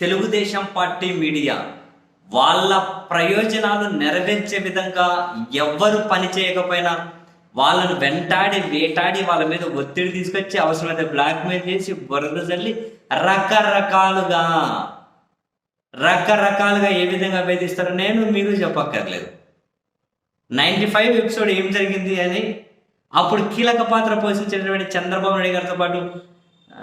Telugu Desam party media వాళ్ళ ప్రయోజనాలు నెరవేర్చే విధంగా ఎవ్వరు పని చేయకపోయినా వాళ్ళను వెంటాడి వేటాడి వాళ్ళ మీద ఒత్తిడి తీసుకొచ్చి అవసరమైతే బ్లాక్మెయిల్ చేసి బురద చల్లి రకరకాలుగా రకరకాలుగా ఏ విధంగా వేధిస్తారో నేను మీరు చెప్పక్కర్లేదు. నైంటీ ఫైవ్ ఎపిసోడ్ ఏం జరిగింది అని అప్పుడు కీలక పాత్ర పోషించినటువంటి చంద్రబాబు నాయుడు గారితో పాటు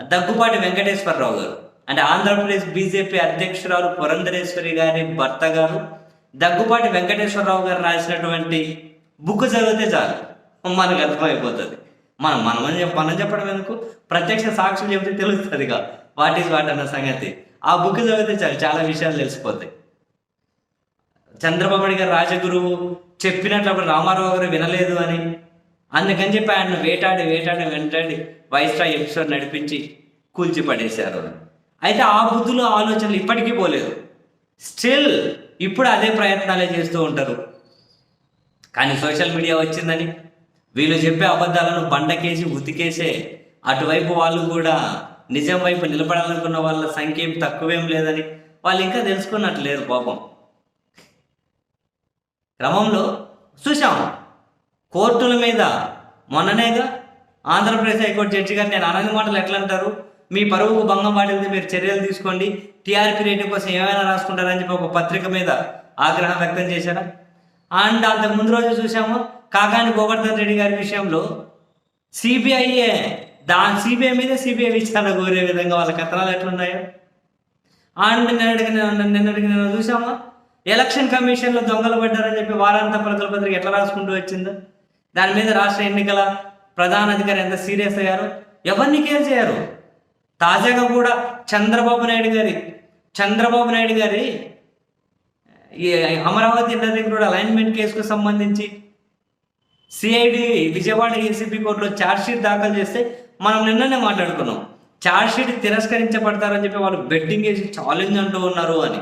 దగ్గుపాటి వెంకటేశ్వరరావు గారు. అంటే ఆంధ్రప్రదేశ్ బీజేపీ అధ్యక్షురాలు పురంధరేశ్వరి గారి భర్త గారు దగ్గుపాటి వెంకటేశ్వరరావు గారు రాసినటువంటి బుక్ చదివితే చాలు. మనకు అర్థమైపోతుంది. మనం మనం మనం చెప్పడం ఎందుకు? ప్రత్యక్ష సాక్షులు చెబితే ఇక వాట్ ఈస్ వాట్ అన్న సంగతి. ఆ బుక్ చదివితే చాలు. చాలా విషయాలు తెలిసిపోతాయి. చంద్రబాబు గారు రాజగురువు చెప్పినట్లు అప్పుడు రామారావు గారు వినలేదు అని. అందుకని చెప్పి ఆయన వేటాడి వేటాడి వెంటాడి వైస్రా ఎపిసోడ్ నడిపించి కూల్చి పడేశారు అయితే ఆ బుద్ధులు ఆలోచనలు ఇప్పటికీ పోలేదు. స్టిల్ ఇప్పుడు అదే ప్రయత్నాలే చేస్తూ ఉంటారు. కానీ సోషల్ మీడియా వచ్చిందని వీళ్ళు చెప్పే అబద్ధాలను బండకేసి ఉతికేసే అటువైపు వాళ్ళు కూడా నిజం వైపు నిలబడాలనుకున్న వాళ్ళ సంఖ్య ఏం తక్కువేం లేదని వాళ్ళు ఇంకా తెలుసుకున్నట్లేదు పాపం. క్రమంలో చూసాం కోర్టుల మీద మొన్ననేగా ఆంధ్రప్రదేశ్ హైకోర్టు జడ్జి గారు నేను అనని మాటలు ఎట్లా అంటారు మీ పరువుకు భంగం వాటింది మీరు చర్యలు తీసుకోండి. టీఆర్పీ రేటింగ్ కోసం ఏమైనా రాసుకుంటారని చెప్పి ఒక పత్రిక మీద ఆగ్రహం వ్యక్తం చేశారా? అండ్ అంతకు ముందు రోజు చూసాము కాకాని గోవర్ధన్ రెడ్డి గారి విషయంలో సిబిఐఏ దాని సిబిఐ మీద సిబిఐ విచారణ కోరే విధంగా వాళ్ళ కథనాలు ఎట్లున్నాయో? అండ్ నిన్నటికి నిన్న- నిన్నటికి నిన్న చూసామా ఎలక్షన్ కమిషన్లో దొంగలు పడ్డారని చెప్పి వారాంత ప్రజల పత్రిక ఎట్లా రాసుకుంటూ వచ్చిందో? దాని మీద రాష్ట్ర ఎన్నికల ప్రధాన అధికారి ఎంత సీరియస్ అయ్యారు? ఎవరిని కేర్ చేయరు? తాజాగా కూడా చంద్రబాబు నాయుడు గారి చంద్రబాబు నాయుడు గారి ఈ అమరావతి ఇండస్ట్రీ రోడ్ అలైన్మెంట్ కేసుకు సంబంధించి సిఐడి విజయవాడ ఏసీబీ కోర్టులో ఛార్జ్షీట్ దాఖలు చేస్తే మనం నిన్ననే మాట్లాడుకున్నాం. ఛార్జ్షీట్ తిరస్కరించబడతారని చెప్పి వాళ్ళు బెట్టింగ్ వేసి ఛాలెంజ్ అంటూ ఉన్నారు అని.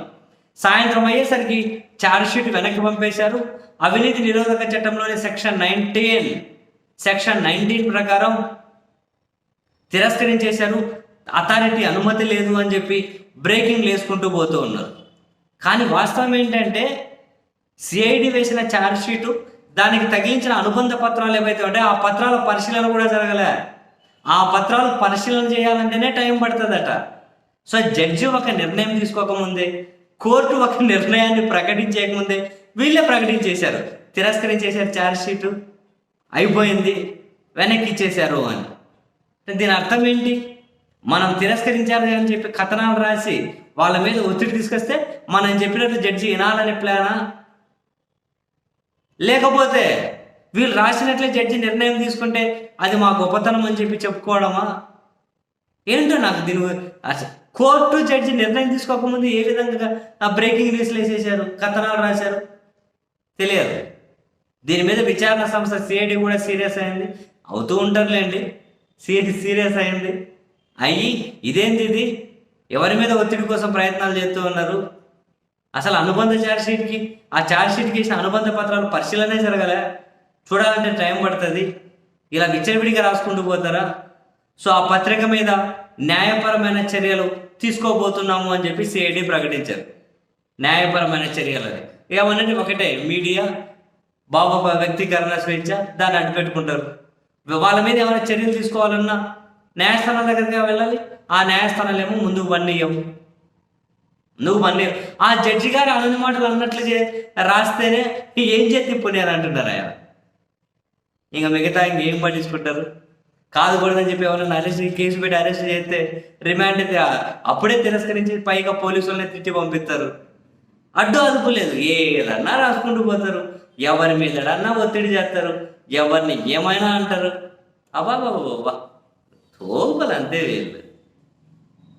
సాయంత్రం అయ్యేసరికి ఛార్జ్షీట్ వెనక్కి పంపేశారు. అవినీతి నిరోధక చట్టంలోని సెక్షన్ నైన్టీన్ సెక్షన్ నైన్టీన్ ప్రకారం తిరస్కరించేశారు. అథారిటీ అనుమతి లేదు అని చెప్పి బ్రేకింగ్ వేసుకుంటూ పోతూ ఉన్నారు. కానీ వాస్తవం ఏంటంటే సిఐడి వేసిన ఛార్జ్ షీటు దానికి తగిలించిన అనుబంధ పత్రాలు ఏవైతే ఉంటాయో ఆ పత్రాల పరిశీలన కూడా జరగలే. ఆ పత్రాలు పరిశీలన చేయాలంటేనే టైం పడుతుందట. సో జడ్జి ఒక నిర్ణయం తీసుకోకముందే కోర్టు ఒక నిర్ణయాన్ని ప్రకటించకముందే వీళ్ళే ప్రకటించేశారు. తిరస్కరించేశారు ఛార్జ్ షీటు అయిపోయింది వెనక్కి ఇచ్చేశారు అని. దీని అర్థం ఏంటి? మనం తిరస్కరించాలి అని చెప్పి కథనాలు రాసి వాళ్ళ మీద ఒత్తిడి తీసుకొస్తే మనం చెప్పినట్టు జడ్జి వినాలని ప్లానా? లేకపోతే వీళ్ళు రాసినట్లే జడ్జి నిర్ణయం తీసుకుంటే అది మా గొప్పతనం అని చెప్పి చెప్పుకోవడమా? ఏంటో నాకు దీని కోర్టు జడ్జి నిర్ణయం తీసుకోకముందు ఏ విధంగా ఆ బ్రేకింగ్ న్యూస్లు వేసేసారు కథనాలు రాశారు? తెలియదు. దీని మీద విచారణ సంస్థ సిఐడి కూడా సీరియస్ అయింది. అవుతూ ఉంటారులేండి. సిఐడి సీరియస్ అయింది. అయ్యి ఇదేంది ఇది? ఎవరి మీద ఒత్తిడి కోసం ప్రయత్నాలు చేస్తూ ఉన్నారు? అసలు అనుబంధ చార్జ్షీట్కి ఆ చార్జ్షీట్కి ఇచ్చిన అనుబంధ పత్రాలు పరిశీలనే జరగలే. చూడాలంటే టైం పడుతుంది. ఇలా విచ్చలవిడిగా రాసుకుంటూ పోతారా? సో ఆ పత్రిక మీద న్యాయపరమైన చర్యలు తీసుకోబోతున్నాము అని చెప్పి సిఐడి ప్రకటించారు. న్యాయపరమైన చర్యలు అది ఏమన్నది ఒకటే మీడియా బాబు వ్యక్తీకరణ స్వేచ్ఛ దాన్ని అడ్డుపెట్టుకుంటారు. వాళ్ళ మీద ఏమైనా చర్యలు తీసుకోవాలన్నా న్యాయస్థానం దగ్గరికి వెళ్ళాలి. ఆ న్యాయస్థానాలు ఏమో ముందుకు పన్నీయవు నువ్వు మన్ని ఆ జడ్జి గారు అన్ని మాటలు అన్నట్లు చే- రాస్తేనే ఏం చేతి ఇప్పుడు అని అంటున్నారు ఆయన. ఇంకా మిగతా ఇంకేం పట్టించుకుంటారు? కాదు కూడదని చెప్పి ఎవరైనా అరెస్ట్ కేసు పెట్టి అరెస్ట్ చేస్తే రిమాండ్ అయితే అప్పుడే తిరస్కరించి పైగా పోలీసులనే తిట్టి పంపిస్తారు. అడ్డు అదుపు లేదు. ఏదన్నా రాసుకుంటూ పోతారు. ఎవరి మీదన్నా ఒత్తిడి చేస్తారు. ఎవరిని ఏమైనా అంటారు. అబ్బా బాబా తోపలు అంతే వీళ్ళు